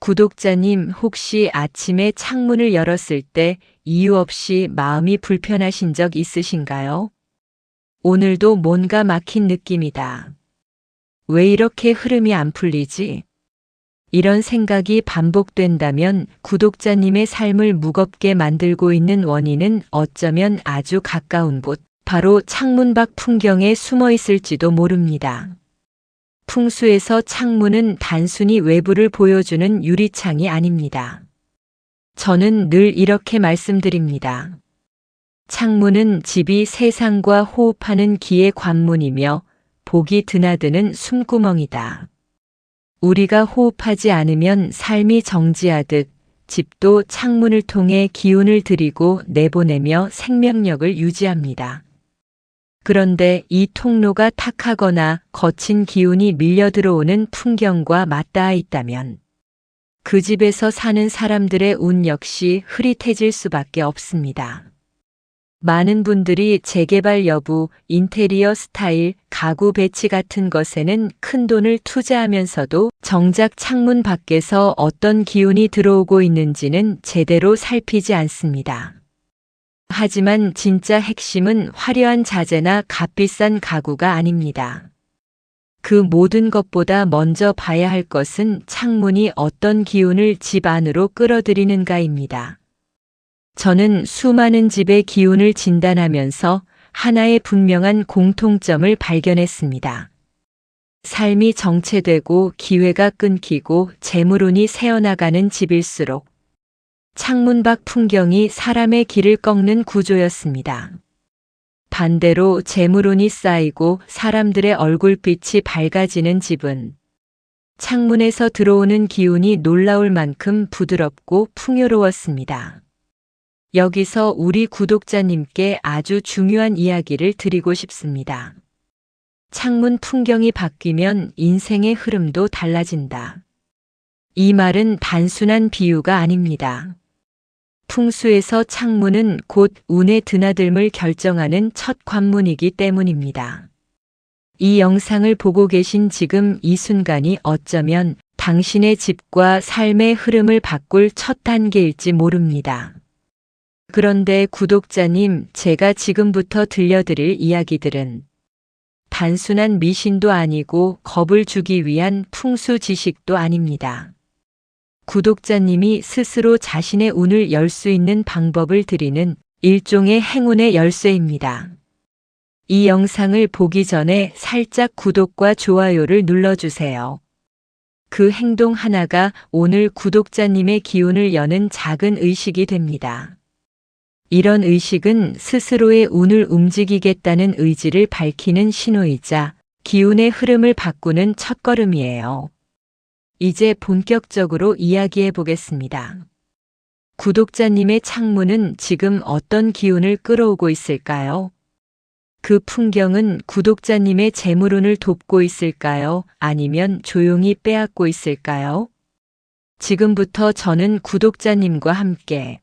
구독자님 혹시 아침에 창문을 열었을 때 이유 없이 마음이 불편하신 적 있으신가요? 오늘도 뭔가 막힌 느낌이다. 왜 이렇게 흐름이 안 풀리지? 이런 생각이 반복된다면 구독자님의 삶을 무겁게 만들고 있는 원인은 어쩌면 아주 가까운 곳, 바로 창문 밖 풍경에 숨어 있을지도 모릅니다. 풍수에서 창문은 단순히 외부를 보여주는 유리창이 아닙니다. 저는 늘 이렇게 말씀드립니다. 창문은 집이 세상과 호흡하는 기의 관문이며 복이 드나드는 숨구멍이다. 우리가 호흡하지 않으면 삶이 정지하듯 집도 창문을 통해 기운을 들이고 내보내며 생명력을 유지합니다. 그런데 이 통로가 탁하거나 거친 기운이 밀려 들어오는 풍경과 맞닿아 있다면 그 집에서 사는 사람들의 운 역시 흐릿해질 수밖에 없습니다. 많은 분들이 재개발 여부, 인테리어 스타일, 가구 배치 같은 것에는 큰 돈을 투자하면서도 정작 창문 밖에서 어떤 기운이 들어오고 있는지는 제대로 살피지 않습니다. 하지만 진짜 핵심은 화려한 자재나 값비싼 가구가 아닙니다. 그 모든 것보다 먼저 봐야 할 것은 창문이 어떤 기운을 집 안으로 끌어들이는가입니다. 저는 수많은 집의 기운을 진단하면서 하나의 분명한 공통점을 발견했습니다. 삶이 정체되고 기회가 끊기고 재물운이 새어나가는 집일수록 창문 밖 풍경이 사람의 길을 꺾는 구조였습니다. 반대로 재물운이 쌓이고 사람들의 얼굴빛이 밝아지는 집은 창문에서 들어오는 기운이 놀라울 만큼 부드럽고 풍요로웠습니다. 여기서 우리 구독자님께 아주 중요한 이야기를 드리고 싶습니다. 창문 풍경이 바뀌면 인생의 흐름도 달라진다. 이 말은 단순한 비유가 아닙니다. 풍수에서 창문은 곧 운의 드나들물 결정하는 첫 관문이기 때문입니다. 이 영상을 보고 계신 지금 이 순간이 어쩌면 당신의 집과 삶의 흐름을 바꿀 첫 단계일지 모릅니다. 그런데 구독자님, 제가 지금부터 들려드릴 이야기들은 단순한 미신도 아니고 겁을 주기 위한 풍수 지식도 아닙니다. 구독자님이 스스로 자신의 운을 열 수 있는 방법을 드리는 일종의 행운의 열쇠입니다. 이 영상을 보기 전에 살짝 구독과 좋아요를 눌러주세요. 그 행동 하나가 오늘 구독자님의 기운을 여는 작은 의식이 됩니다. 이런 의식은 스스로의 운을 움직이겠다는 의지를 밝히는 신호이자 기운의 흐름을 바꾸는 첫걸음이에요. 이제 본격적으로 이야기해 보겠습니다. 구독자님의 창문은 지금 어떤 기운을 끌어오고 있을까요? 그 풍경은 구독자님의 재물운을 돕고 있을까요? 아니면 조용히 빼앗고 있을까요? 지금부터 저는 구독자님과 함께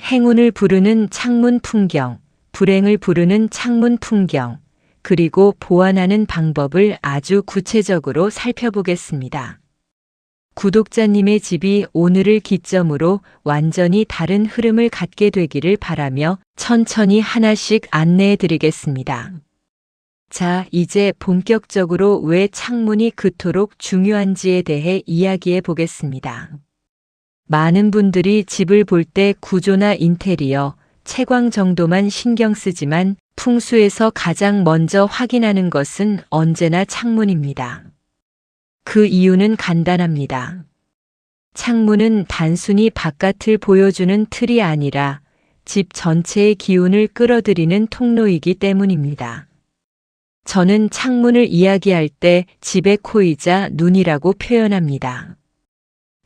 행운을 부르는 창문 풍경, 불행을 부르는 창문 풍경, 그리고 보완하는 방법을 아주 구체적으로 살펴보겠습니다. 구독자님의 집이 오늘을 기점으로 완전히 다른 흐름을 갖게 되기를 바라며 천천히 하나씩 안내해 드리겠습니다. 자, 이제 본격적으로 왜 창문이 그토록 중요한지에 대해 이야기해 보겠습니다. 많은 분들이 집을 볼 때 구조나 인테리어, 채광 정도만 신경 쓰지만 풍수에서 가장 먼저 확인하는 것은 언제나 창문입니다. 그 이유는 간단합니다. 창문은 단순히 바깥을 보여주는 틀이 아니라 집 전체의 기운을 끌어들이는 통로이기 때문입니다. 저는 창문을 이야기할 때 집의 코이자 눈이라고 표현합니다.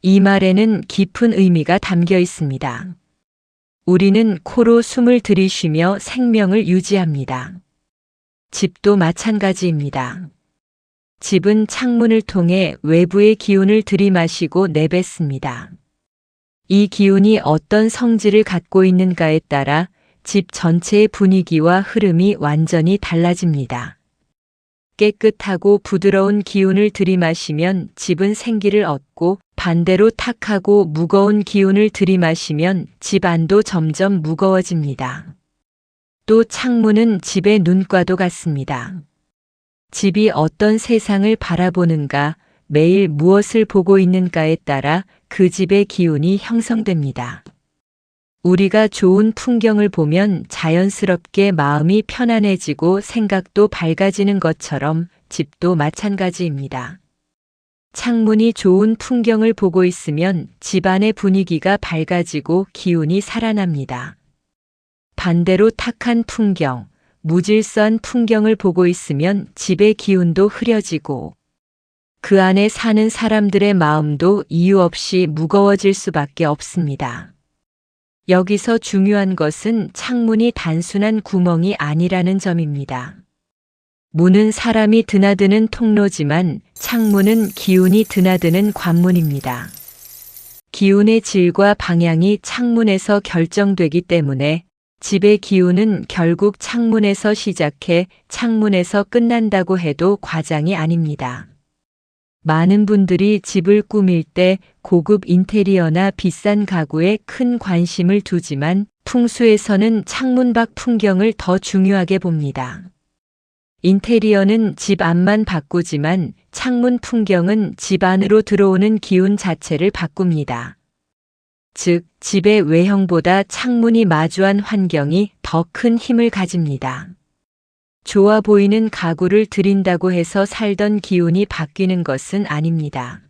이 말에는 깊은 의미가 담겨 있습니다. 우리는 코로 숨을 들이쉬며 생명을 유지합니다. 집도 마찬가지입니다. 집은 창문을 통해 외부의 기운을 들이마시고 내뱉습니다. 이 기운이 어떤 성질을 갖고 있는가에 따라 집 전체의 분위기와 흐름이 완전히 달라집니다. 깨끗하고 부드러운 기운을 들이마시면 집은 생기를 얻고 반대로 탁하고 무거운 기운을 들이마시면 집 안도 점점 무거워집니다. 또 창문은 집의 눈과도 같습니다. 집이 어떤 세상을 바라보는가, 매일 무엇을 보고 있는가에 따라 그 집의 기운이 형성됩니다. 우리가 좋은 풍경을 보면 자연스럽게 마음이 편안해지고 생각도 밝아지는 것처럼 집도 마찬가지입니다. 창문이 좋은 풍경을 보고 있으면 집안의 분위기가 밝아지고 기운이 살아납니다. 반대로 탁한 풍경, 무질서한 풍경을 보고 있으면 집의 기운도 흐려지고 그 안에 사는 사람들의 마음도 이유 없이 무거워질 수밖에 없습니다. 여기서 중요한 것은 창문이 단순한 구멍이 아니라는 점입니다. 문은 사람이 드나드는 통로지만 창문은 기운이 드나드는 관문입니다. 기운의 질과 방향이 창문에서 결정되기 때문에 집의 기운은 결국 창문에서 시작해 창문에서 끝난다고 해도 과장이 아닙니다. 많은 분들이 집을 꾸밀 때 고급 인테리어나 비싼 가구에 큰 관심을 두지만 풍수에서는 창문 밖 풍경을 더 중요하게 봅니다. 인테리어는 집 안만 바꾸지만 창문 풍경은 집 안으로 들어오는 기운 자체를 바꿉니다. 즉, 집의 외형보다 창문이 마주한 환경이 더 큰 힘을 가집니다. 좋아 보이는 가구를 들인다고 해서 살던 기운이 바뀌는 것은 아닙니다.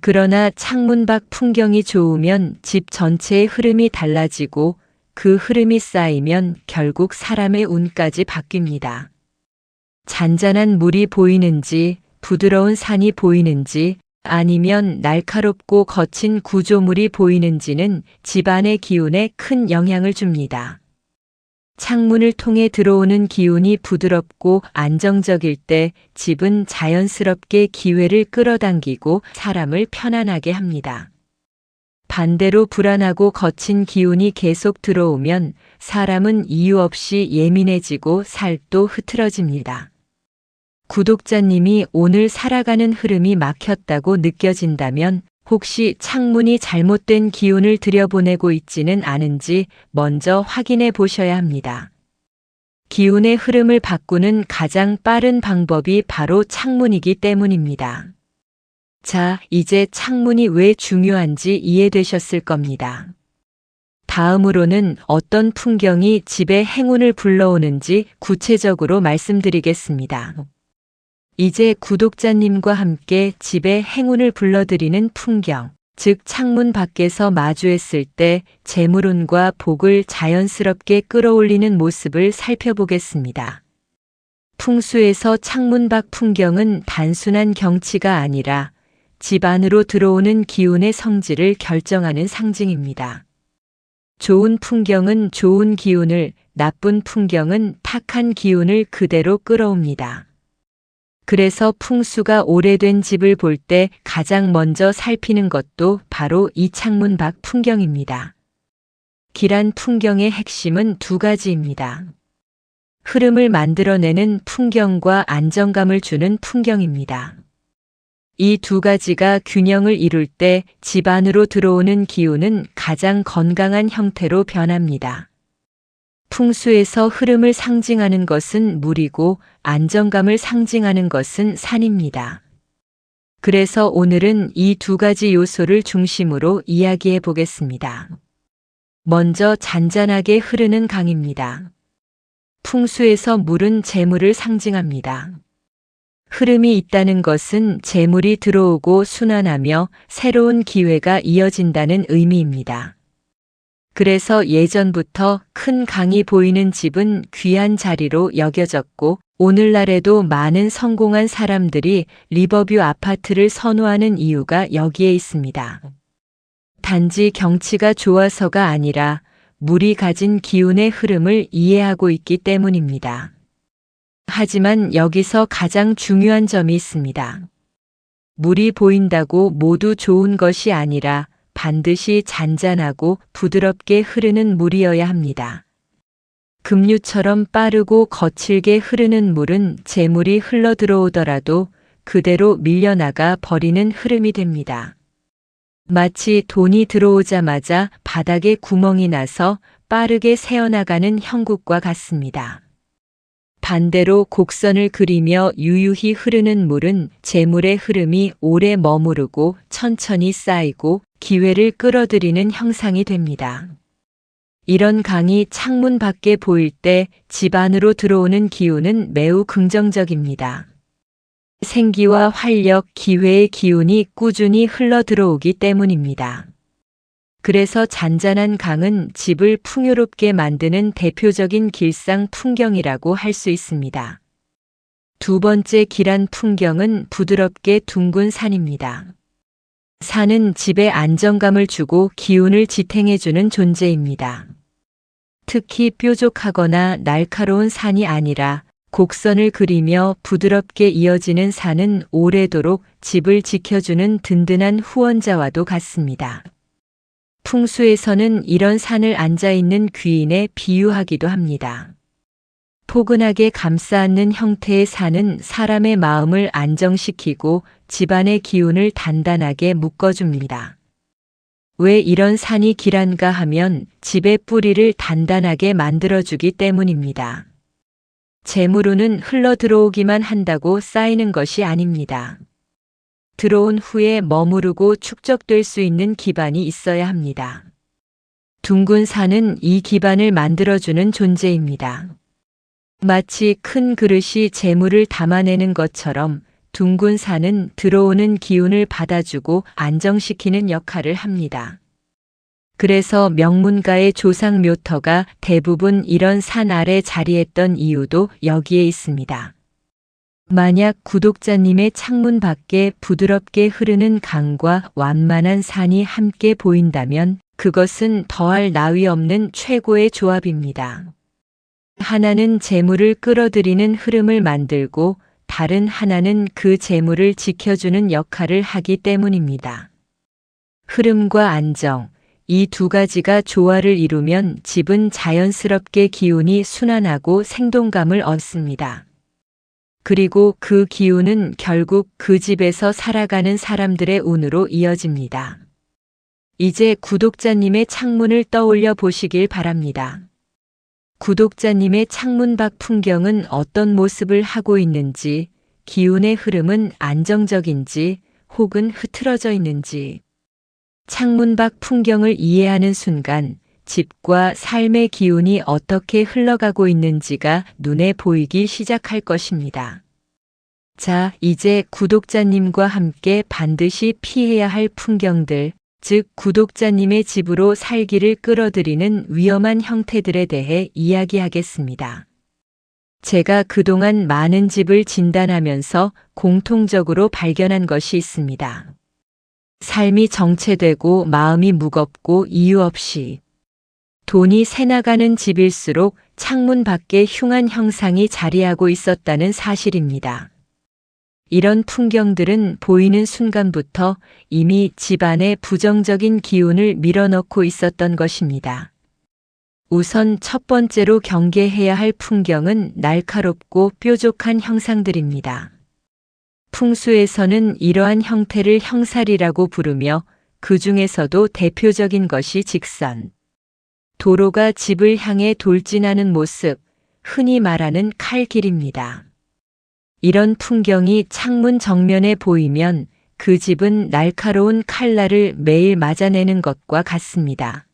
그러나 창문 밖 풍경이 좋으면 집 전체의 흐름이 달라지고 그 흐름이 쌓이면 결국 사람의 운까지 바뀝니다. 잔잔한 물이 보이는지 부드러운 산이 보이는지 아니면 날카롭고 거친 구조물이 보이는지는 집안의 기운에 큰 영향을 줍니다. 창문을 통해 들어오는 기운이 부드럽고 안정적일 때 집은 자연스럽게 기회를 끌어당기고 사람을 편안하게 합니다. 반대로 불안하고 거친 기운이 계속 들어오면 사람은 이유 없이 예민해지고 살도 흐트러집니다. 구독자님이 오늘 살아가는 흐름이 막혔다고 느껴진다면 혹시 창문이 잘못된 기운을 들여보내고 있지는 않은지 먼저 확인해 보셔야 합니다. 기운의 흐름을 바꾸는 가장 빠른 방법이 바로 창문이기 때문입니다. 자, 이제 창문이 왜 중요한지 이해되셨을 겁니다. 다음으로는 어떤 풍경이 집에 행운을 불러오는지 구체적으로 말씀드리겠습니다. 이제 구독자님과 함께 집에 행운을 불러드리는 풍경, 즉 창문 밖에서 마주했을 때 재물운과 복을 자연스럽게 끌어올리는 모습을 살펴보겠습니다. 풍수에서 창문 밖 풍경은 단순한 경치가 아니라 집 안으로 들어오는 기운의 성질을 결정하는 상징입니다. 좋은 풍경은 좋은 기운을, 나쁜 풍경은 탁한 기운을 그대로 끌어옵니다. 그래서 풍수가 오래된 집을 볼 때 가장 먼저 살피는 것도 바로 이 창문 밖 풍경입니다. 길한 풍경의 핵심은 두 가지입니다. 흐름을 만들어내는 풍경과 안정감을 주는 풍경입니다. 이 두 가지가 균형을 이룰 때 집 안으로 들어오는 기운은 가장 건강한 형태로 변합니다. 풍수에서 흐름을 상징하는 것은 물이고 안정감을 상징하는 것은 산입니다. 그래서 오늘은 이 두 가지 요소를 중심으로 이야기해 보겠습니다. 먼저 잔잔하게 흐르는 강입니다. 풍수에서 물은 재물을 상징합니다. 흐름이 있다는 것은 재물이 들어오고 순환하며 새로운 기회가 이어진다는 의미입니다. 그래서 예전부터 큰 강이 보이는 집은 귀한 자리로 여겨졌고 오늘날에도 많은 성공한 사람들이 리버뷰 아파트를 선호하는 이유가 여기에 있습니다. 단지 경치가 좋아서가 아니라 물이 가진 기운의 흐름을 이해하고 있기 때문입니다. 하지만 여기서 가장 중요한 점이 있습니다. 물이 보인다고 모두 좋은 것이 아니라 반드시 잔잔하고 부드럽게 흐르는 물이어야 합니다. 급류처럼 빠르고 거칠게 흐르는 물은 재물이 흘러 들어오더라도 그대로 밀려나가 버리는 흐름이 됩니다. 마치 돈이 들어오자마자 바닥에 구멍이 나서 빠르게 새어나가는 형국과 같습니다. 반대로 곡선을 그리며 유유히 흐르는 물은 재물의 흐름이 오래 머무르고 천천히 쌓이고 기회를 끌어들이는 형상이 됩니다. 이런 강이 창문 밖에 보일 때 집 안으로 들어오는 기운은 매우 긍정적입니다. 생기와 활력, 기회의 기운이 꾸준히 흘러 들어오기 때문입니다. 그래서 잔잔한 강은 집을 풍요롭게 만드는 대표적인 길상 풍경이라고 할 수 있습니다. 두 번째 길한 풍경은 부드럽게 둥근 산입니다. 산은 집에 안정감을 주고 기운을 지탱해주는 존재입니다. 특히 뾰족하거나 날카로운 산이 아니라 곡선을 그리며 부드럽게 이어지는 산은 오래도록 집을 지켜주는 든든한 후원자와도 같습니다. 풍수에서는 이런 산을 앉아있는 귀인에 비유하기도 합니다. 포근하게 감싸안는 형태의 산은 사람의 마음을 안정시키고 집안의 기운을 단단하게 묶어줍니다. 왜 이런 산이 길한가 하면 집의 뿌리를 단단하게 만들어주기 때문입니다. 재물운은 흘러 들어오기만 한다고 쌓이는 것이 아닙니다. 들어온 후에 머무르고 축적될 수 있는 기반이 있어야 합니다. 둥근 산은 이 기반을 만들어주는 존재입니다. 마치 큰 그릇이 재물을 담아내는 것처럼 둥근 산은 들어오는 기운을 받아주고 안정시키는 역할을 합니다. 그래서 명문가의 조상 묘터가 대부분 이런 산 아래 자리했던 이유도 여기에 있습니다. 만약 구독자님의 창문 밖에 부드럽게 흐르는 강과 완만한 산이 함께 보인다면 그것은 더할 나위 없는 최고의 조합입니다. 하나는 재물을 끌어들이는 흐름을 만들고 다른 하나는 그 재물을 지켜주는 역할을 하기 때문입니다. 흐름과 안정, 이 두 가지가 조화를 이루면 집은 자연스럽게 기운이 순환하고 생동감을 얻습니다. 그리고 그 기운은 결국 그 집에서 살아가는 사람들의 운으로 이어집니다. 이제 구독자님의 창문을 떠올려 보시길 바랍니다. 구독자님의 창문 밖 풍경은 어떤 모습을 하고 있는지, 기운의 흐름은 안정적인지 혹은 흐트러져 있는지, 창문 밖 풍경을 이해하는 순간 집과 삶의 기운이 어떻게 흘러가고 있는지가 눈에 보이기 시작할 것입니다. 자, 이제 구독자님과 함께 반드시 피해야 할 풍경들, 즉 구독자님의 집으로 살기를 끌어들이는 위험한 형태들에 대해 이야기하겠습니다. 제가 그동안 많은 집을 진단하면서 공통적으로 발견한 것이 있습니다. 삶이 정체되고 마음이 무겁고 이유 없이 돈이 새나가는 집일수록 창문 밖에 흉한 형상이 자리하고 있었다는 사실입니다. 이런 풍경들은 보이는 순간부터 이미 집안에 부정적인 기운을 밀어넣고 있었던 것입니다. 우선 첫 번째로 경계해야 할 풍경은 날카롭고 뾰족한 형상들입니다. 풍수에서는 이러한 형태를 형살이라고 부르며 그 중에서도 대표적인 것이 직선. 도로가 집을 향해 돌진하는 모습, 흔히 말하는 칼길입니다. 이런 풍경이 창문 정면에 보이면 그 집은 날카로운 칼날을 매일 맞아내는 것과 같습니다.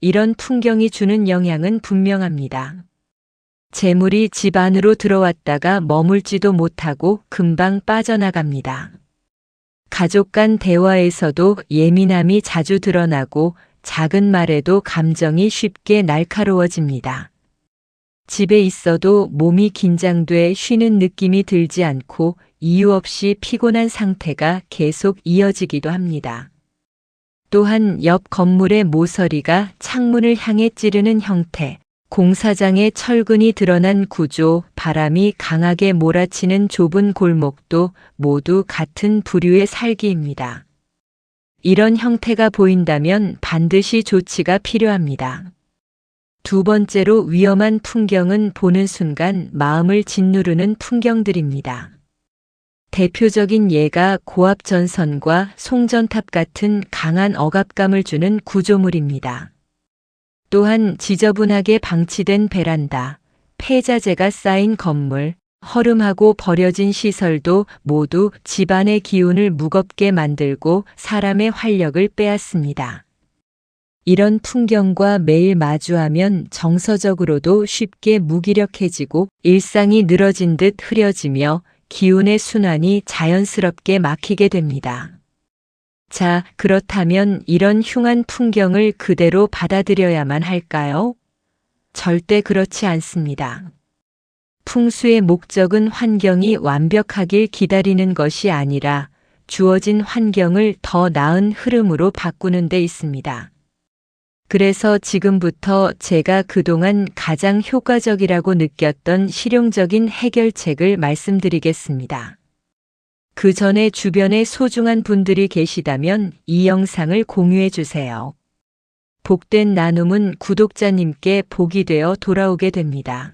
이런 풍경이 주는 영향은 분명합니다. 재물이 집 안으로 들어왔다가 머물지도 못하고 금방 빠져나갑니다. 가족 간 대화에서도 예민함이 자주 드러나고 작은 말에도 감정이 쉽게 날카로워집니다. 집에 있어도 몸이 긴장돼 쉬는 느낌이 들지 않고 이유 없이 피곤한 상태가 계속 이어지기도 합니다. 또한 옆 건물의 모서리가 창문을 향해 찌르는 형태, 공사장의 철근이 드러난 구조, 바람이 강하게 몰아치는 좁은 골목도 모두 같은 부류의 살기입니다. 이런 형태가 보인다면 반드시 조치가 필요합니다. 두 번째로 위험한 풍경은 보는 순간 마음을 짓누르는 풍경들입니다. 대표적인 예가 고압전선과 송전탑 같은 강한 억압감을 주는 구조물입니다. 또한 지저분하게 방치된 베란다, 폐자재가 쌓인 건물, 허름하고 버려진 시설도 모두 집안의 기운을 무겁게 만들고 사람의 활력을 빼앗습니다. 이런 풍경과 매일 마주하면 정서적으로도 쉽게 무기력해지고 일상이 늘어진 듯 흐려지며 기운의 순환이 자연스럽게 막히게 됩니다. 자, 그렇다면 이런 흉한 풍경을 그대로 받아들여야만 할까요? 절대 그렇지 않습니다. 풍수의 목적은 환경이 완벽하길 기다리는 것이 아니라 주어진 환경을 더 나은 흐름으로 바꾸는 데 있습니다. 그래서 지금부터 제가 그동안 가장 효과적이라고 느꼈던 실용적인 해결책을 말씀드리겠습니다. 그 전에 주변에 소중한 분들이 계시다면 이 영상을 공유해 주세요. 복된 나눔은 구독자님께 복이 되어 돌아오게 됩니다.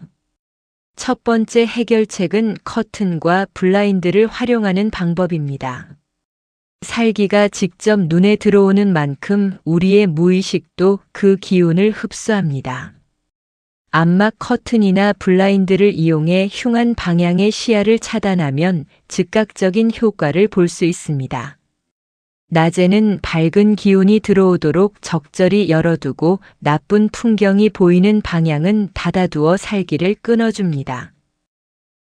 첫 번째 해결책은 커튼과 블라인드를 활용하는 방법입니다. 살기가 직접 눈에 들어오는 만큼 우리의 무의식도 그 기운을 흡수합니다. 암막 커튼이나 블라인드를 이용해 흉한 방향의 시야를 차단하면 즉각적인 효과를 볼 수 있습니다. 낮에는 밝은 기운이 들어오도록 적절히 열어두고 나쁜 풍경이 보이는 방향은 닫아두어 살기를 끊어줍니다.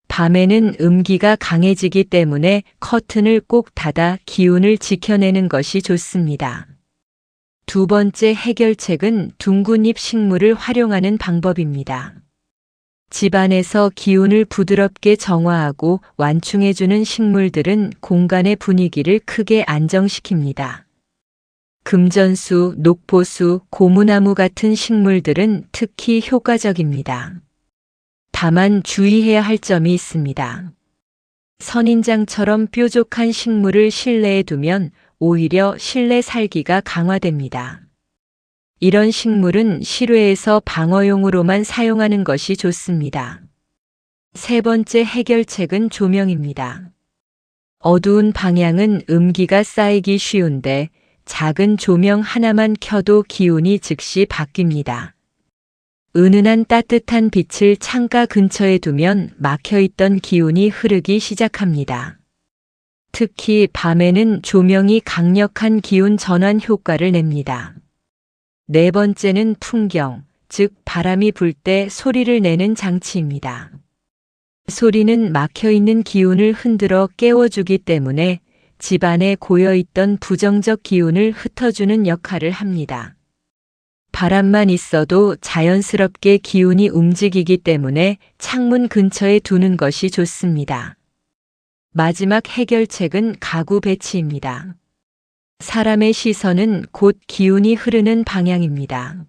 밤에는 음기가 강해지기 때문에 커튼을 꼭 닫아 기운을 지켜내는 것이 좋습니다. 두 번째 해결책은 둥근잎 식물을 활용하는 방법입니다. 집안에서 기운을 부드럽게 정화하고 완충해주는 식물들은 공간의 분위기를 크게 안정시킵니다. 금전수, 녹포수, 고무나무 같은 식물들은 특히 효과적입니다. 다만 주의해야 할 점이 있습니다. 선인장처럼 뾰족한 식물을 실내에 두면 오히려 실내 살기가 강화됩니다. 이런 식물은 실외에서 방어용으로만 사용하는 것이 좋습니다. 세 번째 해결책은 조명입니다. 어두운 방향은 음기가 쌓이기 쉬운데 작은 조명 하나만 켜도 기운이 즉시 바뀝니다. 은은한 따뜻한 빛을 창가 근처에 두면 막혀있던 기운이 흐르기 시작합니다. 특히 밤에는 조명이 강력한 기운 전환 효과를 냅니다. 네 번째는 풍경, 즉 바람이 불 때 소리를 내는 장치입니다. 소리는 막혀 있는 기운을 흔들어 깨워주기 때문에 집안에 고여있던 부정적 기운을 흩어주는 역할을 합니다. 바람만 있어도 자연스럽게 기운이 움직이기 때문에 창문 근처에 두는 것이 좋습니다. 마지막 해결책은 가구 배치입니다. 사람의 시선은 곧 기운이 흐르는 방향입니다.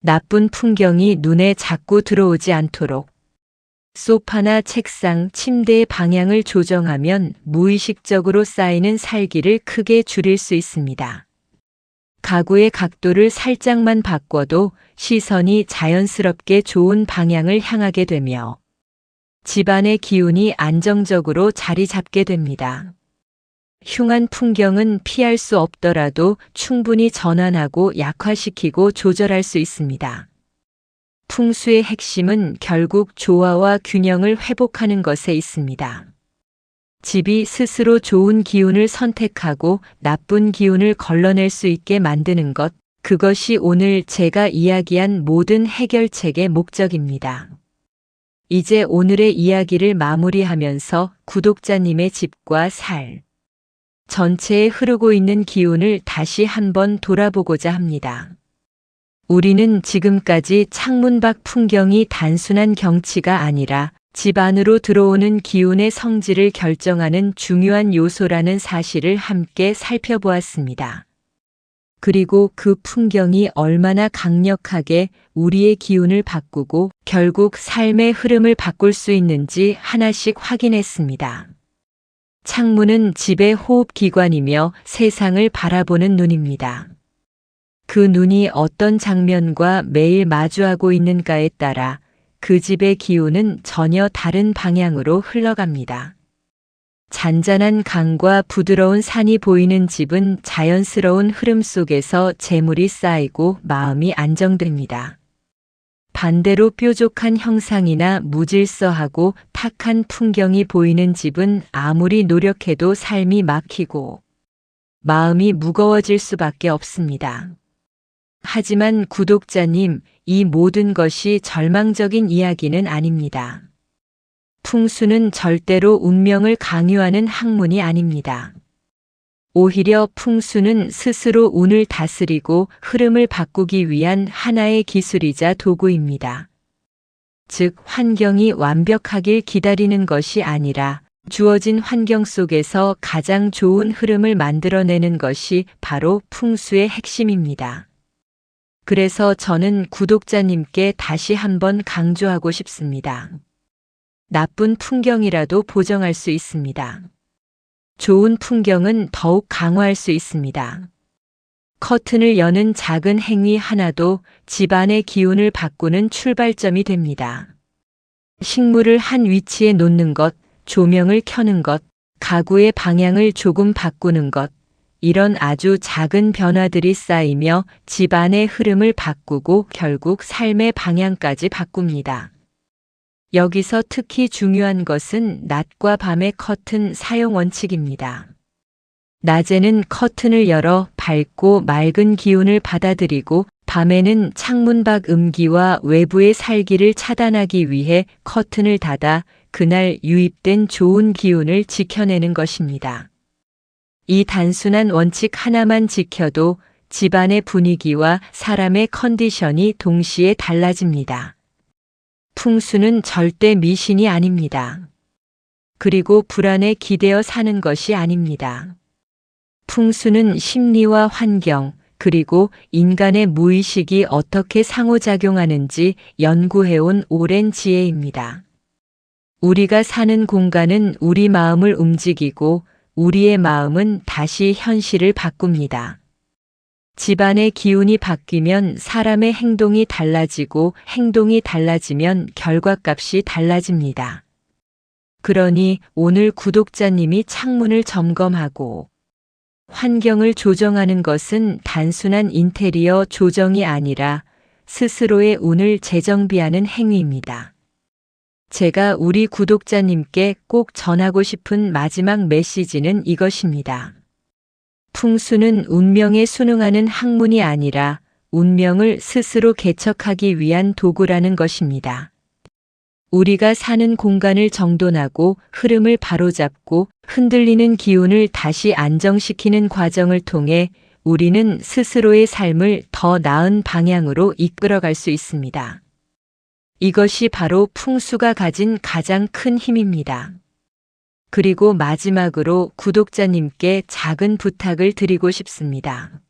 나쁜 풍경이 눈에 자꾸 들어오지 않도록 소파나 책상, 침대의 방향을 조정하면 무의식적으로 쌓이는 살기를 크게 줄일 수 있습니다. 가구의 각도를 살짝만 바꿔도 시선이 자연스럽게 좋은 방향을 향하게 되며 집안의 기운이 안정적으로 자리 잡게 됩니다. 흉한 풍경은 피할 수 없더라도 충분히 전환하고 약화시키고 조절할 수 있습니다. 풍수의 핵심은 결국 조화와 균형을 회복하는 것에 있습니다. 집이 스스로 좋은 기운을 선택하고 나쁜 기운을 걸러낼 수 있게 만드는 것, 그것이 오늘 제가 이야기한 모든 해결책의 목적입니다. 이제 오늘의 이야기를 마무리하면서 구독자님의 집과 살, 전체에 흐르고 있는 기운을 다시 한번 돌아보고자 합니다. 우리는 지금까지 창문 밖 풍경이 단순한 경치가 아니라 집 안으로 들어오는 기운의 성질을 결정하는 중요한 요소라는 사실을 함께 살펴보았습니다. 그리고 그 풍경이 얼마나 강력하게 우리의 기운을 바꾸고 결국 삶의 흐름을 바꿀 수 있는지 하나씩 확인했습니다. 창문은 집의 호흡기관이며 세상을 바라보는 눈입니다. 그 눈이 어떤 장면과 매일 마주하고 있는가에 따라 그 집의 기운은 전혀 다른 방향으로 흘러갑니다. 잔잔한 강과 부드러운 산이 보이는 집은 자연스러운 흐름 속에서 재물이 쌓이고 마음이 안정됩니다. 반대로 뾰족한 형상이나 무질서하고 탁한 풍경이 보이는 집은 아무리 노력해도 삶이 막히고 마음이 무거워질 수밖에 없습니다. 하지만 구독자님, 이 모든 것이 절망적인 이야기는 아닙니다. 풍수는 절대로 운명을 강요하는 학문이 아닙니다. 오히려 풍수는 스스로 운을 다스리고 흐름을 바꾸기 위한 하나의 기술이자 도구입니다. 즉, 환경이 완벽하길 기다리는 것이 아니라 주어진 환경 속에서 가장 좋은 흐름을 만들어내는 것이 바로 풍수의 핵심입니다. 그래서 저는 구독자님께 다시 한번 강조하고 싶습니다. 나쁜 풍경이라도 보정할 수 있습니다. 좋은 풍경은 더욱 강화할 수 있습니다. 커튼을 여는 작은 행위 하나도 집안의 기운을 바꾸는 출발점이 됩니다. 식물을 한 위치에 놓는 것, 조명을 켜는 것, 가구의 방향을 조금 바꾸는 것, 이런 아주 작은 변화들이 쌓이며 집안의 흐름을 바꾸고 결국 삶의 방향까지 바꿉니다. 여기서 특히 중요한 것은 낮과 밤의 커튼 사용 원칙입니다. 낮에는 커튼을 열어 밝고 맑은 기운을 받아들이고 밤에는 창문 밖 음기와 외부의 살기를 차단하기 위해 커튼을 닫아 그날 유입된 좋은 기운을 지켜내는 것입니다. 이 단순한 원칙 하나만 지켜도 집안의 분위기와 사람의 컨디션이 동시에 달라집니다. 풍수는 절대 미신이 아닙니다. 그리고 불안에 기대어 사는 것이 아닙니다. 풍수는 심리와 환경, 그리고 인간의 무의식이 어떻게 상호작용하는지 연구해온 오랜 지혜입니다. 우리가 사는 공간은 우리 마음을 움직이고 우리의 마음은 다시 현실을 바꿉니다. 집안의 기운이 바뀌면 사람의 행동이 달라지고 행동이 달라지면 결과값이 달라집니다. 그러니 오늘 구독자님이 창문을 점검하고 환경을 조정하는 것은 단순한 인테리어 조정이 아니라 스스로의 운을 재정비하는 행위입니다. 제가 우리 구독자님께 꼭 전하고 싶은 마지막 메시지는 이것입니다. 풍수는 운명에 순응하는 학문이 아니라 운명을 스스로 개척하기 위한 도구라는 것입니다. 우리가 사는 공간을 정돈하고 흐름을 바로잡고 흔들리는 기운을 다시 안정시키는 과정을 통해 우리는 스스로의 삶을 더 나은 방향으로 이끌어갈 수 있습니다. 이것이 바로 풍수가 가진 가장 큰 힘입니다. 그리고 마지막으로 구독자님께 작은 부탁을 드리고 싶습니다.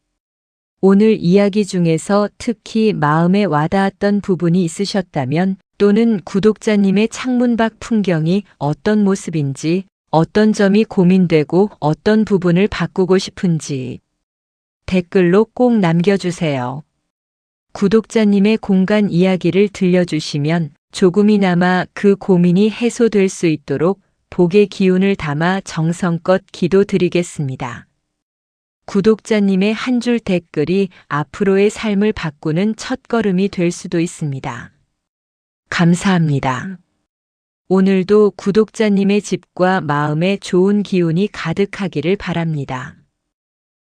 오늘 이야기 중에서 특히 마음에 와닿았던 부분이 있으셨다면 또는 구독자님의 창문 밖 풍경이 어떤 모습인지 어떤 점이 고민되고 어떤 부분을 바꾸고 싶은지 댓글로 꼭 남겨주세요. 구독자님의 공간 이야기를 들려주시면 조금이나마 그 고민이 해소될 수 있도록 복의 기운을 담아 정성껏 기도 드리겠습니다. 구독자님의 한 줄 댓글이 앞으로의 삶을 바꾸는 첫걸음이 될 수도 있습니다. 감사합니다. 오늘도 구독자님의 집과 마음에 좋은 기운이 가득하기를 바랍니다.